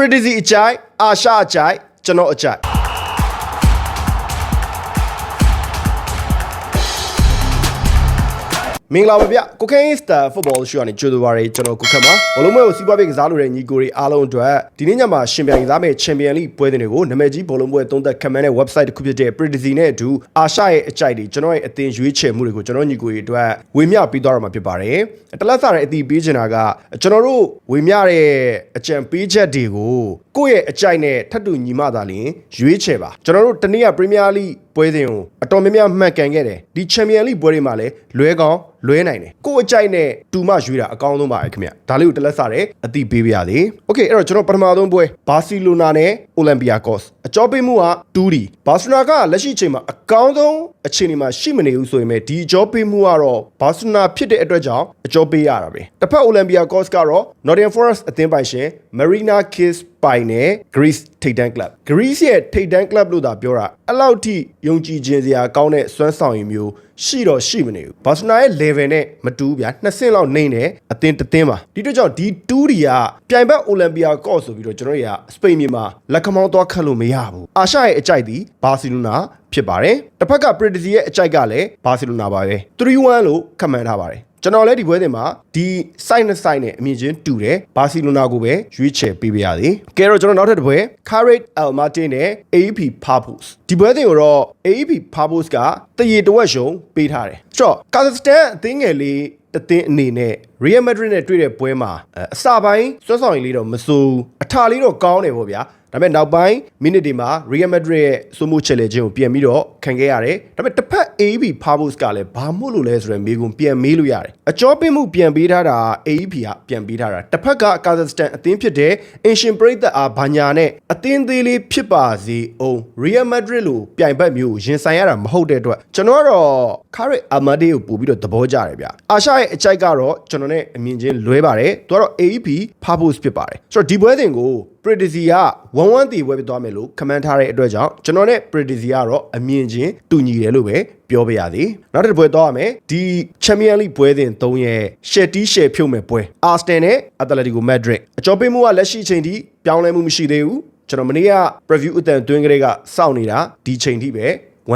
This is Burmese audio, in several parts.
Predigy အကြိုက်အာရှအကြိုက်ကျွန်တော်အကြိုက် မင်္ဂလာပါဗျကိုကိန်းစတာဖုတ်ဘောရှူကနေကြိုဆိုပါရကျွန်တော်ကိုခတ်ပါဘလုံးမွဲကိုစီးပွားရေးကစားလို့တဲ့ညီကိုတွေအားလုံးအတွက်ဒီနေ့ညမှာရှင်ပြိုင်ကစားမယ့်ချန်ပီယံလိပွဲတွေကိုနာမည်ကြီးဘလုံးမွဲသုံးသက်ခံမှန်းတဲ့ website တစ်ခုဖြစ်တဲ့ Predigy နဲ့အတူအာရှရဲ့အကြိုက်တွေကျွန်တော်ရဲ့အသင်ရွေးချယ်မှုတွေကိုကျွန်တော်ညီကိုတွေအတွက်ဝေမျှပြီးသွားရမှာဖြစ်ပါတယ်တလက်စားတဲ့အတီးပေးချင်တာကကျွန်တော်တို့ဝေမျှတဲ့အကြံပေးချက်တွေကိုကိုယ့်ရဲ့အကြိုက်နဲ့ထပ်တူညီမသာလျှင်ရွေးချယ်ပါကျွန်တော်တို့တနည်းက Premier League ပွဲစဉ်ကိုအတော်များများမှတ်ကန်ခဲ့တယ်ဒီ Champion League ပွဲတွေမှာလည်းလွဲကောင်းလွဲနိုင်တယ်ကိုယ့်အကြိုက်နဲ့တူမရွေးတာအကောင်းဆုံးပါပဲခင်ဗျဒါလေးကိုတလက်စားတဲ့အတိပေးပြရသေးโอเคအဲ့တော့ကျွန်တော်ပထမဆုံးပွဲဘာစီလိုနာနဲ့အိုလံပီယာကော့စ်အကြောပေးမှုကတူဒီဘာစီလိုနာကလက်ရှိချိန်မှာအကောင်းဆုံးအခြေအနေမှာရှိမနေဘူးဆိုရင်ပဲဒီအကြောပေးမှုကတော့ဘာစီလိုနာဖြစ်တဲ့အတွက်ကြောင့်အကြောပေးရတာပဲတစ်ဖက်အိုလံပီယာကော့စ်ကတော့ Nottingham Forest အသင်းပိုင်ရှင် Marina Kiss ပိုင်နဲ့ Greece ထိပ်တန်း club Greece ရဲ့ထိပ်တန်း club လို့သာပြောတာအဲ့လောက်ထိယုံကြည်ခြင်းစရာကောင်းတဲ့စွမ်းဆောင်ရည်မျိုး ရှိတော့ရှိမနေဘူးဘာစနာရဲ့ level နဲ့မတူဘူးဗျာနှစ်ဆင့်လောက်နှိမ့်တယ်အသင်းတစ်သင်းပါဒီတော့ကြောင့်ဒီတူးဒီကပြိုင်ဘက်အိုလံပီယာကော့ဆိုပြီးတော့ကျွန်တော်တို့ကစပိန်မြေမှာလက်ခမောင်းသွားခတ်လို့မရဘူးအာရှရဲ့အကြိုက်ဒီဘာစီလိုနာဖြစ်ပါတယ်တစ်ဖက်က Predigy ရဲ့အကြိုက်ကလည်းဘာစီလိုနာပါပဲ3-1လို့ခန့်မှန်းထားပါတယ်ကျွန်တော်လည်းဒီပွဲတင်မှာဒီ site နဲ့ site နဲ့အမြင်ချင်းတူတယ်ဘာစီလိုနာကိုပဲရွေးချယ်ပေးပါရစေကဲတော့ကျွန်တော်နောက်ထပ်တစ်ပွဲ Carrot El Martin နဲ့ AEP Purpose ဒီပွဲတင်ကိုတော့ AEP Purpose က တရေတဝက်ရှုံပေးထားတယ်ဆိုတော့ Kazakhstan အသင်းငယ်လေးတသင်းအနေနဲ့ Real Madrid နဲ့တွေ့တဲ့ပွဲမှာအစပိုင်းစွမ်းဆောင်ရည်လေးတော့မစိုးအထာလေးတော့ကောင်းတယ်ပေါ့ဗျာဒါပေမဲ့နောက်ပိုင်းမိနစ်တွေမှာ Real Madrid ရဲ့စိုးမိုးချက်လေခြင်းကိုပြန်ပြီးတော့ခံခဲ့ရတယ်။ဒါပေမဲ့တစ်ဖက် AEP Pavos ကလည်းဘာမို့လို့လဲဆိုတဲ့မေးခွန်းပြန်မေးလို့ရတယ်။အကျော်ပင်မှုပြန်ပေးထားတာ AEP ကပြန်ပေးထားတာ။တစ်ဖက်က Kazakhstan အသင်းဖြစ်တဲ့ Ancient ပရိသတ်အားဘာညာနဲ့အသင်းသေးလေးဖြစ်ပါစေအောင် Real Madrid လိုပြိုင်ဘက်မျိုးရင်ဆိုင်ရတာမဟုတ်တဲ့အတွက်ကျွန်တော်ကတော့ Khalid Amade ကိုပို့ပြီးတော့သဘောကျတယ်ဗျ။အာရှရဲ့အကြိုက်ကတော့ကျွန်တော်နဲ့အမြင်ချင်းလွဲပါတယ်။သူကတော့ AEP Pavos ဖြစ်ပါတယ်။ဆိုတော့ဒီပွဲစဉ်ကို Predigy က1-1တီပွဲပြသွားမယ်လို့ခမန်းထားတဲ့အတွက်ကြောင့်ကျွန်တော်နဲ့ Predigy ကတော့အမြင်ချင်းတူညီတယ်လို့ပဲပြောပြရသည်နောက်တစ်ပွဲသွားရမယ်ဒီ Champion League ပွဲစဉ်3ရဲ့ရှယ်တီးရှယ်ဖြုတ်မဲ့ပွဲ Arsenal နဲ့ Atletico Madrid အကျော်ပေးမှုကလက်ရှိချိန်ထိပြောင်းလဲမှုမရှိသေးဘူးကျွန်တော်မနေ့က preview အတန်တွင်းကလေးကစောင့်နေတာဒီချိန်ထိပဲ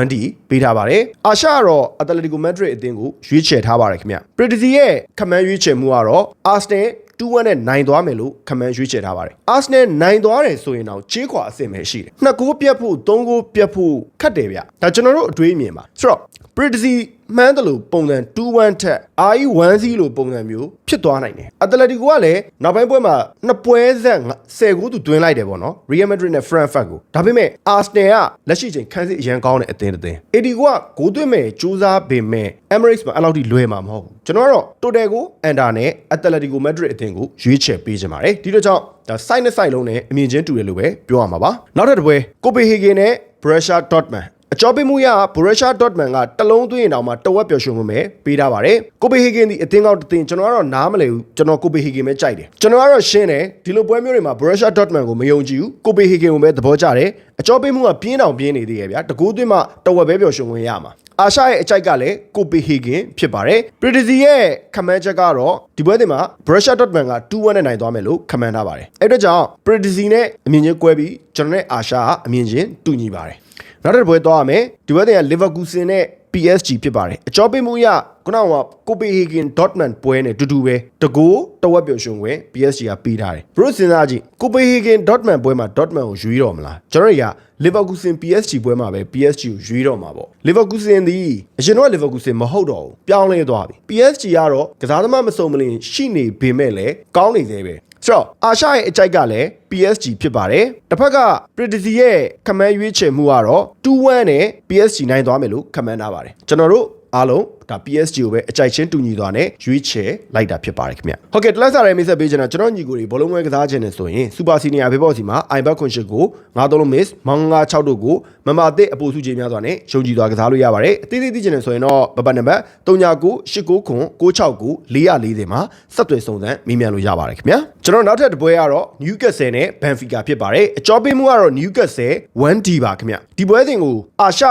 1D ပေးထားပါတယ်။အာရှကတော့ Atletico Madrid အသင်းကိုရွေးချယ်ထားပါတယ်ခင်ဗျ။ Predigy ရဲ့ခမန်းရွေးချယ်မှုကတော့ Arsenal 2-1နဲ့နိုင်သွားမယ်လို့ခမန်းရွေးချယ်ထားပါတယ်။ Arsenal နိုင်သွားတယ်ဆိုရင်တော့ချေးခွာအဆင့်ပဲရှိတယ်။နှစ်ဂိုးပြတ်ဖို့သုံးဂိုးပြတ်ဖို့ခက်တယ်ဗျ။ဒါကျွန်တော်တို့အတွေးအမြင်ပါ။ဆိုတော့ Predigy မှန်းတယ်လို့ပုံစံ2-1ထက် RE1C လို့ပုံစံမျိုးဖြစ်သွားနိုင်တယ်။အတလက်တီကိုကလည်းနောက်ပိုင်းပွဲမှာနှစ်ပွဲဆက်10ဂိုးသူတွင်းလိုက်တယ်ပေါ့နော်။ Real Madrid နဲ့ Frankfurt ကိုဒါပေမဲ့ Arsenal ကလက်ရှိချိန်ခန်းစစ်အရန်ကောင်းတဲ့အသင်းတစ်သင်း။ AD ကဂိုးသွင်းမဲ့စူးစမ်းပေမဲ့ Emirates မှာအဲ့လောက်ထိလွယ်မှာမဟုတ်ဘူး။ကျွန်တော်ကတော့ Total ကို Under နဲ့ Atletico Madrid အသင်းကိုရွေးချယ်ပေးချင်ပါတယ်။ဒီတော့ကြောင့်ဒါ site နဲ့ site လုံးနဲ့အမြင်ချင်းတူတယ်လို့ပဲပြောရမှာပါ။နောက်ထပ်တစ်ပွဲ Copenhagen နဲ့ Borussia Dortmund အကျော်ပေးမှုရဘရိုရှာဒေါ့မန်ကတလုံးသွင်းရင်တောင်မှတဝက်ပျော်ရွှင်မှုပဲပေးထားပါတယ်ကိုပေဟေဂင်ဒီအသင်းကောက်တသင်းကျွန်တော်ကတော့နားမလည်ဘူးကျွန်တော်ကိုပေဟေဂင်ပဲကြိုက်တယ်ကျွန်တော်ကတော့ရှင်းတယ်ဒီလိုပွဲမျိုးတွေမှာဘရိုရှာဒေါ့မန်ကိုမယုံကြည်ဘူးကိုပေဟေဂင်ကိုပဲသဘောကျတယ်အကျော်ပေးမှုကပြင်းတောင်ပြင်းနေသေးရဲ့ဗျာတကူးသွင်းမှတဝက်ပဲပျော်ရွှင်ဝင်ရမှာ အာရှရဲ့အကြိုက်ကလည်းကိုပေဟေဂင်ဖြစ်ပါတယ်ပရီတစီရဲ့ခမန်းချက်ကတော့ဒီပွဲတင်မှာဘရိုရှာဒေါ့မန်က2-1နဲ့နိုင်သွားမယ်လို့ခမန်းထားပါတယ်အဲ့တော့ကြောင့်ပရီတစီနဲ့အမြင်ချင်းကွဲပြီးကျွန်တော်နဲ့အာရှကအမြင်ချင်းတူညီပါတယ်နောက်တစ်ပွဲသွားရမယ်ဒီပွဲတင်ကလီဗာပူးဆင်နဲ့ PSG ဖြစ်ပါတယ်အကျော်ပေးမှုရ ခုနကကိုပေဟေဂင်ဒေါ့မန်ပွဲနဲ့တူတူပဲတကိုးတဝက်ပျော်ရွှင်ခွင့် PSG ကပေးထားတယ်ဘရုစဉ်းစားကြည့်ကိုပေဟေဂင်ဒေါ့မန်ပွဲမှာဒေါ့မန်ကိုရွေးတော့မလားကျွန်တော်တို့ကလီဗာပူးဆင် PSG ပွဲမှာပဲ PSG ကိုရွေးတော့မှာပေါ့လီဗာပူးဆင်ဒီအရင်တော့လီဗာပူးဆင်မဟုတ်တော့ဘူးပြောင်းလဲသွားပြီ PSG ကတော့ကစားသမားမစုံမလင်ရှိနေပေမဲ့လည်းကောင်းနေသေးပဲဆိုတော့အာရှရဲ့အကြိုက်ကလည်း PSG ဖြစ်ပါတယ်တစ်ဖက်က Predigy ရဲ့ခမန်းရွေးချယ်မှုကတော့2-1နဲ့ PSG နိုင်သွားမယ်လို့ခမန်းထားပါတယ်ကျွန်တော်တို့အားလုံး ဒါ PSG ကိုပဲအကြိုက်ချင်းတူညီသွားနဲ့ရွေးချယ်လိုက်တာဖြစ်ပါတယ်ခင်ဗျဟုတ်ကဲ့တလက်စားရဲမိတ်ဆက်ပေးချင်တာကျွန်တော်ညီကိုတွေဘောလုံးပွဲကစားခြင်းနဲ့ဆိုရင် Super Senior ဘေးဘော့စီမှာ iBet ခွန်ရှစ်ကို9လုံး miss မောင်96တို့ကိုမမအသစ်အပူစုကြီးများစွာနဲ့ယုံကြည်စွာကစားလို့ရပါတယ်အသေးသေးသိချင်တယ်ဆိုရင်တော့ဘပတ်နံပါတ်399869ခွန်669 440မှာဆက်သွယ်စုံစမ်းမေးမြန်းလို့ရပါတယ်ခင်ဗျာကျွန်တော်နောက်ထပ်တစ်ပွဲကတော့ Newcastle နဲ့ Benfica ဖြစ်ပါတယ်အကြောပေးမှုကတော့ Newcastle 1D ပါခင်ဗျဒီပွဲစဉ်ကိုအာရှ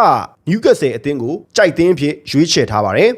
Newcastle အသင်းကိုကြိုက်သင်းဖြစ်ရွေးချယ်ထားပါတယ်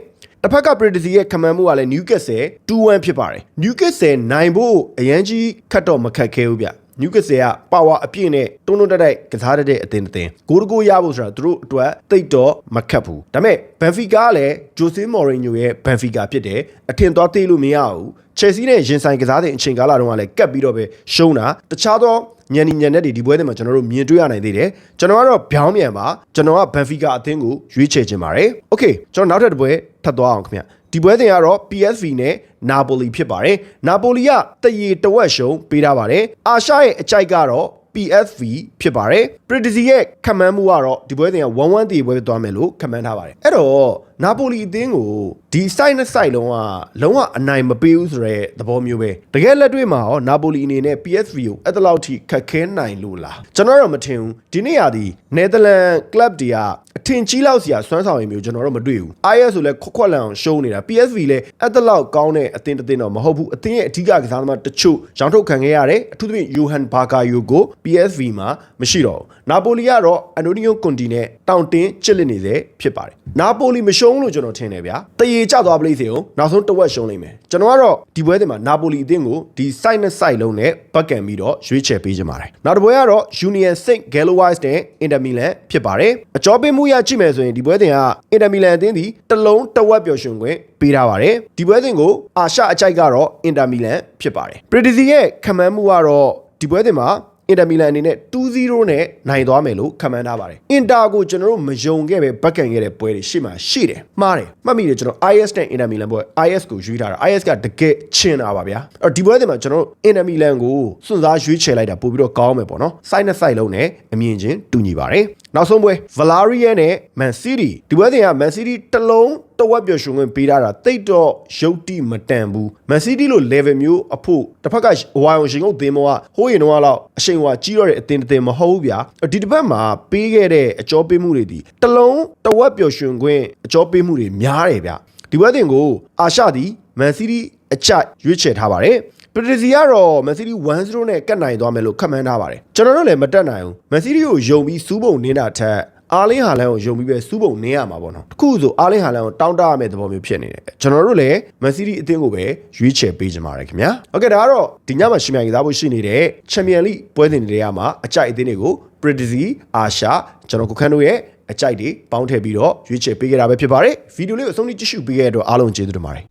တစ်ဖက်က Predigy ရဲ့ခမန်းမှုကလည်း Newcastle 2-1ဖြစ်ပါတယ် Newcastle နိုင်ဖို့အရန်ကြီးခတ်တော့မခတ်ခဲဘူးဗျနျူကဆယ်ကပါဝါအပြည့်နဲ့တွန်းတွန်းတက်တိုက်ကစားတတ်တဲ့အသင်းတစ်သင်းဂိုးတကိုးရဖို့ဆိုတာသူတို့အတွက်တိတ်တော့မခတ်ဘူးဒါပေမဲ့ဘန်ဖီကာကလည်းဂျိုဆေးမော်ရင်ညိုရဲ့ဘန်ဖီကာဖြစ်တယ်အထင်သွားသေးလို့မရဘူးချယ်ဆီနဲ့ရင်ဆိုင်ကစားတဲ့အချိန်ကာလတုန်းကလည်းကတ်ပြီးတော့ပဲရှုံးတာတခြားသော ညနေညနေတွေဒီပွဲတွေမှာကျွန်တော်တို့မြင်တွေ့ရနိုင်သေးတယ်ကျွန်တော်ကတော့ဗျောင်းမြန်ပါကျွန်တော်ကဘန်ဖီကာအသင်းကိုရွေးချယ်ခြင်းပါတယ်โอเคကျွန်တော်နောက်ထပ်တစ်ပွဲထပ်သွားအောင်ခင်ဗျဒီပွဲတင်ကတော့ PSV နဲ့နာပိုလီဖြစ်ပါတယ်နာပိုလီကတရေတဝက်ရှုံးပေးထားပါတယ်အာရှရဲ့အကြိုက်ကတော့ PSV ဖြစ်ပါတယ်ပရီတီစီရဲ့ခမန်းမှုကတော့ဒီပွဲတင်က1-1တည်ပွဲသွားမယ်လို့ခမန်းထားပါတယ်အဲ့တော့နာပိုလီအသင်းကို ဒီ site နဲ့ site လုံးကလုံးဝအနိုင်မပေးဘူးဆိုတဲ့သဘောမျိုးပဲတကယ်လက်တွေ့မှာရောနာပိုလီအနေနဲ့ PSV ကိုအဲ့တလောက်ထိခက်ခဲနိုင်လို့လားကျွန်တော်တော့မထင်ဘူးဒီနေ့ရာဒီနယ်သာလန် club တွေကအထင်ကြီးလောက်စရာစွမ်းဆောင်ရည်မျိုးကျွန်တော်တော့မတွေ့ဘူး IS ဆိုလဲခွက်ခွက်လန်အောင်ရှုံးနေတာ PSV လဲအဲ့တလောက်ကောင်းတဲ့အသင်းတစ်သင်းတော့မဟုတ်ဘူးအသင်းရဲ့အဓိကကစားသမားတချို့ရောင်းထုတ်ခံခဲ့ရတယ်အထူးသဖြင့် Johan Bakayo ကို PSV မှာမရှိတော့ဘူးနာပိုလီကတော့ Antonio Conte နဲ့တောင်တင်းချစ်လက်နေစေဖြစ်ပါတယ်နာပိုလီမရှုံးလို့ကျွန်တော်ထင်တယ်ဗျာတရေကျသွားပလိစေကိုနောက်ဆုံးတစ်ဝက်ရှုံးလိမ့်မယ်ကျွန်တော်ကတော့ဒီပွဲတင်မှာနာပိုလီအသင်းကိုဒီ site နဲ့ site လုံးနဲ့ပတ်ကန်ပြီးတော့ရွေးချယ်ပေးကြပါတယ်နောက်တစ်ပွဲကတော့ Union Saint Galois နဲ့ Inter Milan ဖြစ်ပါတယ်အကြောပေးမှုရကြည့်မယ်ဆိုရင်ဒီပွဲတင်က Inter Milan အသင်းဒီတစ်လုံးတစ်ဝက်ပျော်ရွှင်ခွင့်ပေးထားပါတယ်ဒီပွဲတင်ကိုအာရှအကြိုက်ကတော့ Inter Milan ဖြစ်ပါတယ် Predizzi ရဲ့ခန့်မှန်းမှုကတော့ဒီပွဲတင်မှာအ င်တာမီလန်အနေနဲ့2-0နဲ့နိုင်သွားမယ်လို့ခန့်မှန်းထားပါတယ်။အင်တာကိုကျွန်တော်တို့မယုံခဲ့ပဲဘက်ကန်ခဲ့တဲ့ပွဲတွေရှေ့မှာရှိတယ်။မှားတယ်။မှတ်မိတယ်ကျွန်တော် IS နဲ့အင်တာမီလန်ပွဲ IS ကိုရွေးထားတာ IS ကတကယ်ချင်းတာပါဗျာ။အဲ့တော့ဒီပွဲတွေမှာကျွန်တော်တို့အင်တာမီလန်ကိုစွန့်စားရွေးချယ်လိုက်တာပို့ပြီးတော့ကောင်းမယ်ပေါ့နော်။ site နဲ့ site လုံးနဲ့အမြင်ချင်းတူညီပါတယ်။နောက်ဆုံးပွဲ Valaria နဲ့ Man City ဒီပွဲတွေက Man City တစ်လုံးတဝက်ပျော်ရွှင်ခွင့်ပေးထားတာတိတ်တော့ရုပ်တိမတန်ဘူး။ Man City လို့ level မျိုးအဖို့တစ်ဖက်ကဝိုင်အောင်ရှင်ကုန်သင်းမောကဟိုးရင်တော့လောက်အချိန်ဟွာကြီးတော့တဲ့အသင်းတစ်သင်းမဟုတ်ဘူးဗျာ။ဒီတစ်ပတ်မှာပေးခဲ့တဲ့အကြောပေးမှုတွေဒီတစ်လုံးတဝက်ပျော်ရွှင်ခွင့်အကြောပေးမှုတွေများတယ်ဗျ။ဒီပွဲတင်ကိုအာရှသည် Man City အကြိုက်ရွေးချယ်ထားပါတယ်။ပရီစီကတော့ Man City 1-0နဲ့ကတ်နိုင်သွားမယ်လို့ခန့်မှန်းထားပါတယ်ကျွန်တော်တို့လည်းမတက်နိုင်ဘူး Man City ကိုယုံပြီးစူးပုံနင်းတာထက် အားလင်းဟာလန်ကိုယုံပြီးပဲစူးပုံနင်းရမှာပေါ့နော်တခုဆိုအားလင်းဟာလန်ကိုတောင်းတရမယ့်သဘောမျိုးဖြစ်နေတယ်ကျွန်တော်တို့လည်းမန်စီးတီးအသင်းကိုပဲရွေးချယ်ပေးကြပါတယ်ခင်ဗျာဟုတ်ကဲ့ဒါကတော့ဒီညမှာရှင်မြန်ကစားဖို့ရှိနေတဲ့ချန်ပီယံလိပွဲစဉ်တွေကမှာအကြိုက်အသင်းတွေကို Predizy အာရှကျွန်တော်ကိုခန်းတို့ရဲ့အကြိုက်တွေပေါင်းထည့်ပြီးတော့ရွေးချယ်ပေးခဲ့တာပဲဖြစ်ပါတယ်ဗီဒီယိုလေးကိုအဆုံးထိကြည့်ရှုပေးခဲ့တဲ့အတွက်အားလုံးကျေးဇူးတင်ပါတယ်